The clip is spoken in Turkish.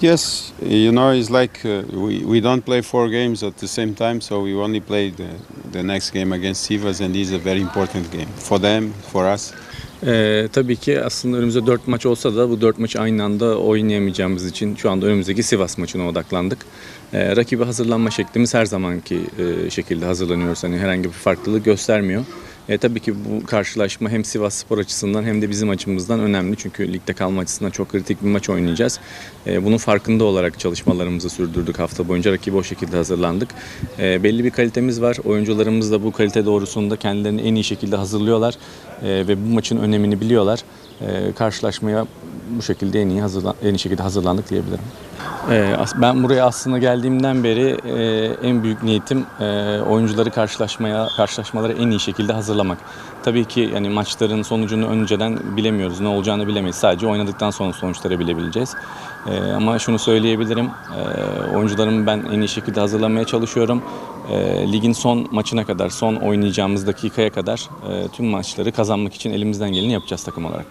Yes, you know, it's like uh, we, we don't play four games at the same time, so we only play the, the next game against Sivas, and is a very important game for them, for us. Ee, tabii ki aslında önümüzde 4 maç olsa da bu 4 maçı aynı anda oynayamayacağımız için şu anda önümüzdeki Sivas maçına odaklandık. Ee, rakibe hazırlanma şeklimiz her zamanki e, şekilde hazırlanıyoruz. Hani herhangi bir farklılık göstermiyor. E, tabii ki bu karşılaşma hem Sivas Spor açısından hem de bizim açımızdan önemli. Çünkü ligde kalma açısından çok kritik bir maç oynayacağız. E, bunun farkında olarak çalışmalarımızı sürdürdük hafta boyunca. Rakibe o şekilde hazırlandık. E, belli bir kalitemiz var. Oyuncularımız da bu kalite doğrusunda kendilerini en iyi şekilde hazırlıyorlar. E, ve bu maçın önemini biliyorlar. E, karşılaşmaya bu şekilde en iyi hazırlan en iyi şekilde hazırlandık diyebilirim. E, as- ben buraya aslında geldiğimden beri e, en büyük niyetim e, oyuncuları karşılaşmaya karşılaşmalara en iyi şekilde hazırlamak. Tabii ki yani maçların sonucunu önceden bilemiyoruz. Ne olacağını bilemeyiz. Sadece oynadıktan sonra sonuçları bilebileceğiz. E, ama şunu söyleyebilirim. Oyuncularımı ben en iyi şekilde hazırlamaya çalışıyorum. Ligin son maçına kadar, son oynayacağımız dakikaya kadar tüm maçları kazanmak için elimizden geleni yapacağız takım olarak.